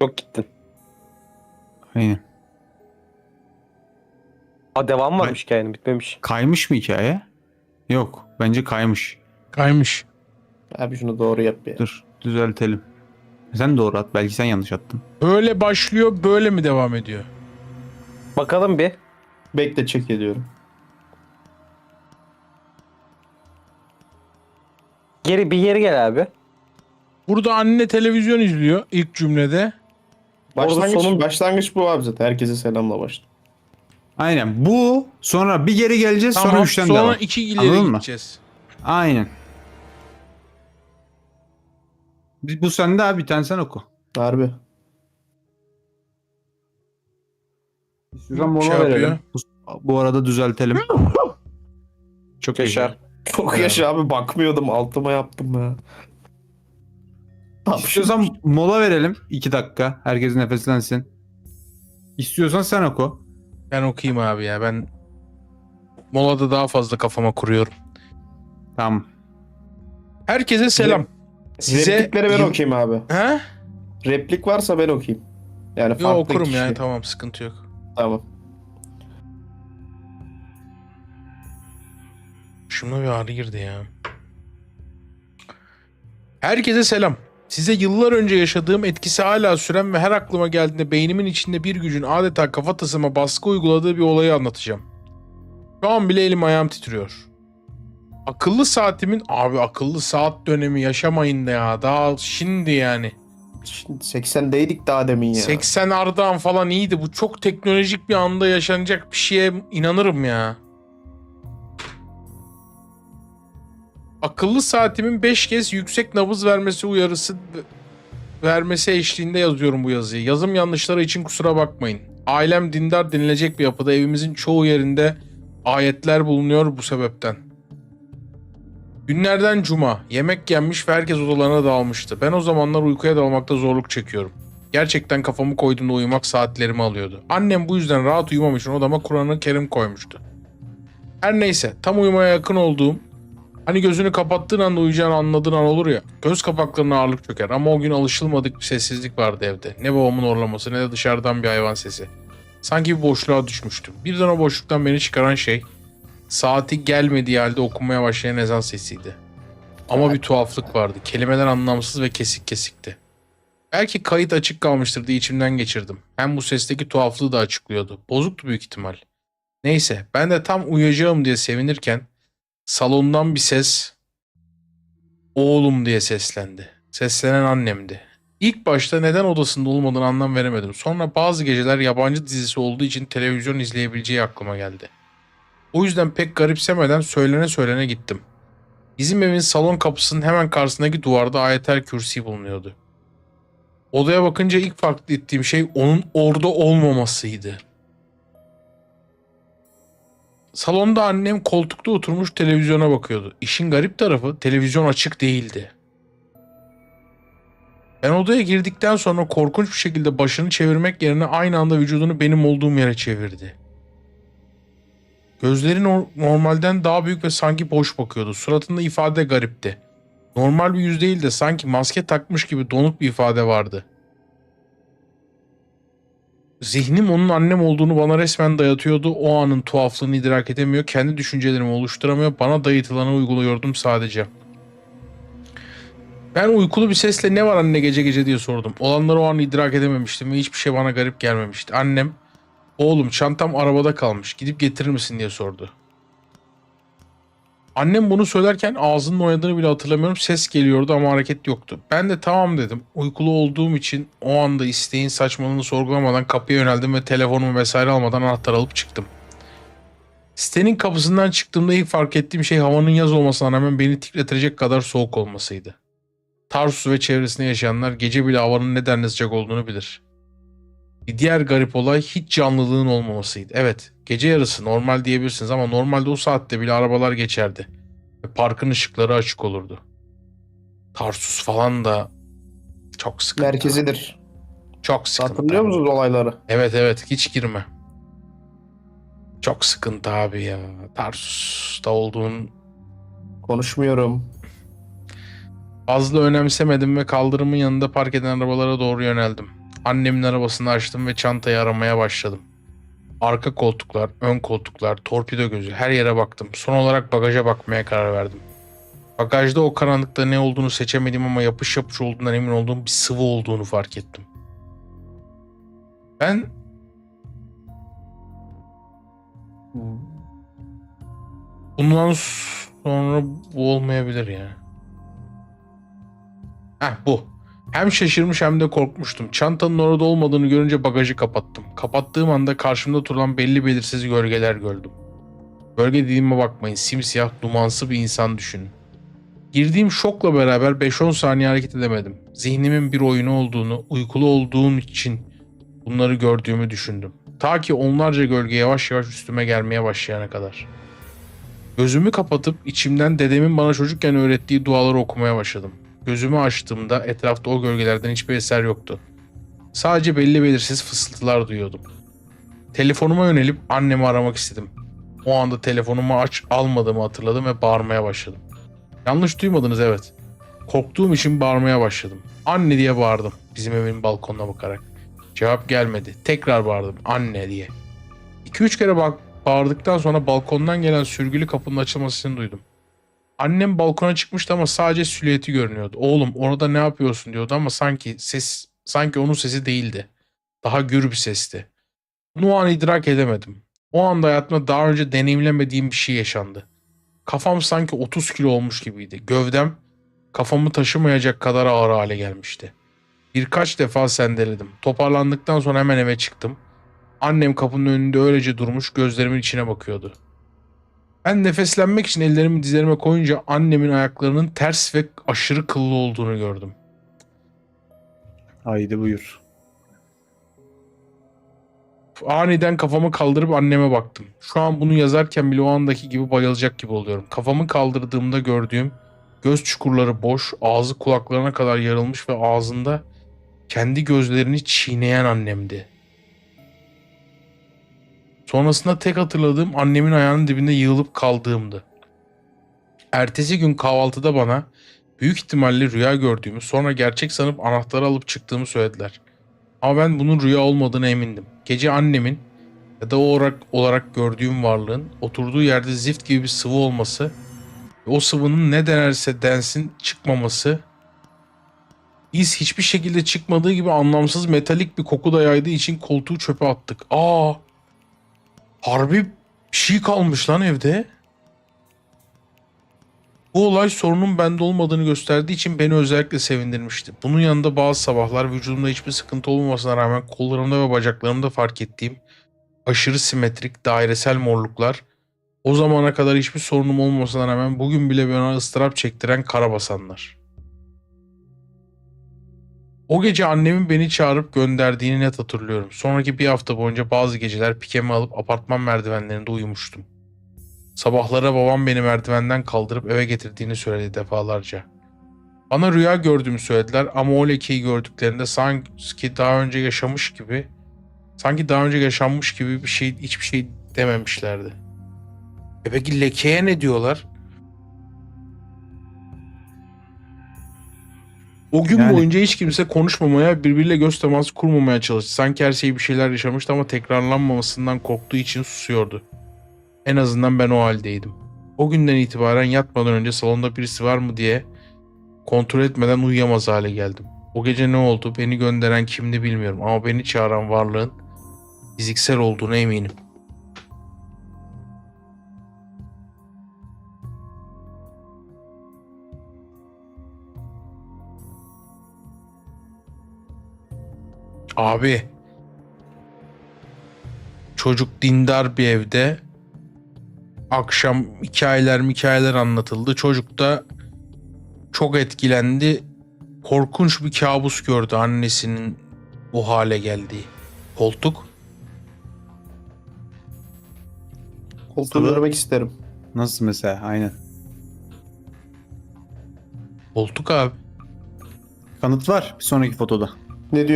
Çok gittin. Aynen. Aa devam varmış hikayenin bitmemiş. Kaymış mı hikaye? Yok. Bence kaymış. Kaymış. Abi şunu doğru yap ya. Dur düzeltelim. Sen doğru at. Belki sen yanlış attın. Böyle başlıyor böyle mi devam ediyor? Bakalım bir. Bekle çek ediyorum. Geri bir geri gel abi. Burada anne televizyon izliyor ilk cümlede. Başlangıç, sonun- başlangıç bu abi zaten. Herkese selamla başla. Aynen. Bu sonra bir geri geleceğiz sonra Tamam, üçten sonra devam. iki ileri Anladın mı? gideceğiz. Aynen. Biz- Bu sende abi bir tane sen oku. Harbi. İstiyorsan mola Şey verelim. yapıyor. Bu, bu arada düzeltelim. Çok yaşa. Çok yaşa abi bakmıyordum altıma yaptım ya. İstiyorsan mola verelim. iki dakika. Herkes nefeslensin. İstiyorsan sen oku. Ben okuyayım abi ya ben molada daha fazla kafama kuruyorum. Tamam. Herkese selam. Size Replikleri ben okuyayım abi. He? Replik varsa ben okuyayım. Yani farklı Yo okurum kişi. yani tamam sıkıntı yok. Tamam. Şuna bir ağrı girdi ya. Herkese selam. Size yıllar önce yaşadığım etkisi hala süren ve her aklıma geldiğinde beynimin içinde bir gücün adeta kafatasıma baskı uyguladığı bir olayı anlatacağım. Şu an bile elim ayağım titriyor. Akıllı saatimin abi akıllı saat dönemi yaşamayın da ya daha şimdi yani. Şimdi 80'deydik daha demin ya. 80 Ardahan falan iyiydi. Bu çok teknolojik bir anda yaşanacak bir şeye inanırım ya. Akıllı saatimin 5 kez yüksek nabız vermesi uyarısı vermesi eşliğinde yazıyorum bu yazıyı. Yazım yanlışları için kusura bakmayın. Ailem dindar denilecek bir yapıda evimizin çoğu yerinde ayetler bulunuyor bu sebepten. Günlerden cuma. Yemek yenmiş ve herkes odalarına dağılmıştı. Ben o zamanlar uykuya dalmakta zorluk çekiyorum. Gerçekten kafamı koyduğumda uyumak saatlerimi alıyordu. Annem bu yüzden rahat uyumam için odama Kur'an-ı Kerim koymuştu. Her neyse tam uyumaya yakın olduğum hani gözünü kapattığın anda uyuyacağını anladığın an olur ya göz kapaklarına ağırlık çöker ama o gün alışılmadık bir sessizlik vardı evde. Ne babamın orlaması ne de dışarıdan bir hayvan sesi. Sanki bir boşluğa düşmüştüm. Birden o boşluktan beni çıkaran şey saati gelmediği halde okunmaya başlayan ezan sesiydi. Ama bir tuhaflık vardı. Kelimeler anlamsız ve kesik kesikti. Belki kayıt açık kalmıştır diye içimden geçirdim. Hem bu sesteki tuhaflığı da açıklıyordu. Bozuktu büyük ihtimal. Neyse ben de tam uyuyacağım diye sevinirken salondan bir ses oğlum diye seslendi. Seslenen annemdi. İlk başta neden odasında olmadığını anlam veremedim. Sonra bazı geceler yabancı dizisi olduğu için televizyon izleyebileceği aklıma geldi. O yüzden pek garipsemeden söylene söylene gittim. Bizim evin salon kapısının hemen karşısındaki duvarda ayetel kürsi bulunuyordu. Odaya bakınca ilk fark ettiğim şey onun orada olmamasıydı. Salonda annem koltukta oturmuş televizyona bakıyordu. İşin garip tarafı televizyon açık değildi. Ben odaya girdikten sonra korkunç bir şekilde başını çevirmek yerine aynı anda vücudunu benim olduğum yere çevirdi. Gözleri nor- normalden daha büyük ve sanki boş bakıyordu. Suratında ifade garipti. Normal bir yüz değil de sanki maske takmış gibi donuk bir ifade vardı. Zihnim onun annem olduğunu bana resmen dayatıyordu. O anın tuhaflığını idrak edemiyor. Kendi düşüncelerimi oluşturamıyor. Bana dayatılanı uyguluyordum sadece. Ben uykulu bir sesle ne var anne gece gece diye sordum. Olanları o an idrak edememiştim ve hiçbir şey bana garip gelmemişti. Annem Oğlum çantam arabada kalmış. Gidip getirir misin diye sordu. Annem bunu söylerken ağzının oynadığını bile hatırlamıyorum. Ses geliyordu ama hareket yoktu. Ben de tamam dedim. Uykulu olduğum için o anda isteğin saçmalığını sorgulamadan kapıya yöneldim ve telefonumu vesaire almadan anahtar alıp çıktım. Sitenin kapısından çıktığımda ilk fark ettiğim şey havanın yaz olmasına rağmen beni titretecek kadar soğuk olmasıydı. Tarsus ve çevresinde yaşayanlar gece bile havanın ne denli sıcak olduğunu bilir. Bir diğer garip olay hiç canlılığın olmamasıydı. Evet, gece yarısı normal diyebilirsiniz ama normalde o saatte bile arabalar geçerdi. Ve parkın ışıkları açık olurdu. Tarsus falan da çok sıkıntı. Merkezidir. Çok sıkıntı. Hatırlıyor musunuz olayları? Evet evet hiç girme. Çok sıkıntı abi ya. Tarsus'ta olduğun Konuşmuyorum. fazla önemsemedim ve kaldırımın yanında park eden arabalara doğru yöneldim. Annemin arabasını açtım ve çantayı aramaya başladım. Arka koltuklar, ön koltuklar, torpido gözü her yere baktım. Son olarak bagaja bakmaya karar verdim. Bagajda o karanlıkta ne olduğunu seçemedim ama yapış yapış olduğundan emin olduğum bir sıvı olduğunu fark ettim. Ben bundan sonra bu olmayabilir ya. Heh bu. Hem şaşırmış hem de korkmuştum. Çantanın orada olmadığını görünce bagajı kapattım. Kapattığım anda karşımda duran belli belirsiz gölgeler gördüm. Gölge dediğime bakmayın. Simsiyah, dumansı bir insan düşünün. Girdiğim şokla beraber 5-10 saniye hareket edemedim. Zihnimin bir oyunu olduğunu, uykulu olduğum için bunları gördüğümü düşündüm. Ta ki onlarca gölge yavaş yavaş üstüme gelmeye başlayana kadar. Gözümü kapatıp içimden dedemin bana çocukken öğrettiği duaları okumaya başladım. Gözümü açtığımda etrafta o gölgelerden hiçbir eser yoktu. Sadece belli belirsiz fısıltılar duyuyordum. Telefonuma yönelip annemi aramak istedim. O anda telefonumu aç almadığımı hatırladım ve bağırmaya başladım. Yanlış duymadınız evet. Korktuğum için bağırmaya başladım. Anne diye bağırdım bizim evin balkonuna bakarak. Cevap gelmedi. Tekrar bağırdım anne diye. 2-3 kere bağırdıktan sonra balkondan gelen sürgülü kapının açılmasını duydum. Annem balkona çıkmıştı ama sadece silüeti görünüyordu. Oğlum orada ne yapıyorsun diyordu ama sanki ses sanki onun sesi değildi. Daha gür bir sesti. Bunu o an idrak edemedim. O anda hayatımda daha önce deneyimlemediğim bir şey yaşandı. Kafam sanki 30 kilo olmuş gibiydi. Gövdem kafamı taşımayacak kadar ağır hale gelmişti. Birkaç defa sendeledim. Toparlandıktan sonra hemen eve çıktım. Annem kapının önünde öylece durmuş gözlerimin içine bakıyordu. Ben nefeslenmek için ellerimi dizlerime koyunca annemin ayaklarının ters ve aşırı kıllı olduğunu gördüm. Haydi buyur. Aniden kafamı kaldırıp anneme baktım. Şu an bunu yazarken bile o andaki gibi bayılacak gibi oluyorum. Kafamı kaldırdığımda gördüğüm göz çukurları boş, ağzı kulaklarına kadar yarılmış ve ağzında kendi gözlerini çiğneyen annemdi. Sonrasında tek hatırladığım annemin ayağının dibinde yığılıp kaldığımdı. Ertesi gün kahvaltıda bana büyük ihtimalle rüya gördüğümü sonra gerçek sanıp anahtarı alıp çıktığımı söylediler. Ama ben bunun rüya olmadığına emindim. Gece annemin ya da o olarak, olarak gördüğüm varlığın oturduğu yerde zift gibi bir sıvı olması ve o sıvının ne denerse densin çıkmaması iz hiçbir şekilde çıkmadığı gibi anlamsız metalik bir koku da yaydığı için koltuğu çöpe attık. Aa harbi bir şey kalmış lan evde. Bu olay sorunun bende olmadığını gösterdiği için beni özellikle sevindirmişti. Bunun yanında bazı sabahlar vücudumda hiçbir sıkıntı olmamasına rağmen kollarımda ve bacaklarımda fark ettiğim aşırı simetrik dairesel morluklar o zamana kadar hiçbir sorunum olmasına rağmen bugün bile bana ıstırap çektiren karabasanlar. O gece annemin beni çağırıp gönderdiğini net hatırlıyorum. Sonraki bir hafta boyunca bazı geceler pikemi alıp apartman merdivenlerinde uyumuştum. Sabahlara babam beni merdivenden kaldırıp eve getirdiğini söyledi defalarca. Bana rüya gördüğümü söylediler ama o lekeyi gördüklerinde sanki daha önce yaşamış gibi, sanki daha önce yaşanmış gibi bir şey, hiçbir şey dememişlerdi. E peki lekeye ne diyorlar? O gün Yani- boyunca hiç kimse konuşmamaya, birbiriyle göz teması kurmamaya çalıştı. Sanki her şey bir şeyler yaşamıştı ama tekrarlanmamasından korktuğu için susuyordu. En azından ben o haldeydim. O günden itibaren yatmadan önce salonda birisi var mı diye kontrol etmeden uyuyamaz hale geldim. O gece ne oldu beni gönderen kimdi bilmiyorum ama beni çağıran varlığın fiziksel olduğuna eminim. Abi çocuk dindar bir evde akşam hikayeler hikayeler anlatıldı. Çocuk da çok etkilendi. Korkunç bir kabus gördü annesinin o hale geldiği. Koltuk. Koltuğu görmek isterim. Nasıl mesela? Aynen. Koltuk abi. Kanıt var bir sonraki fotoda. Ne diyorsun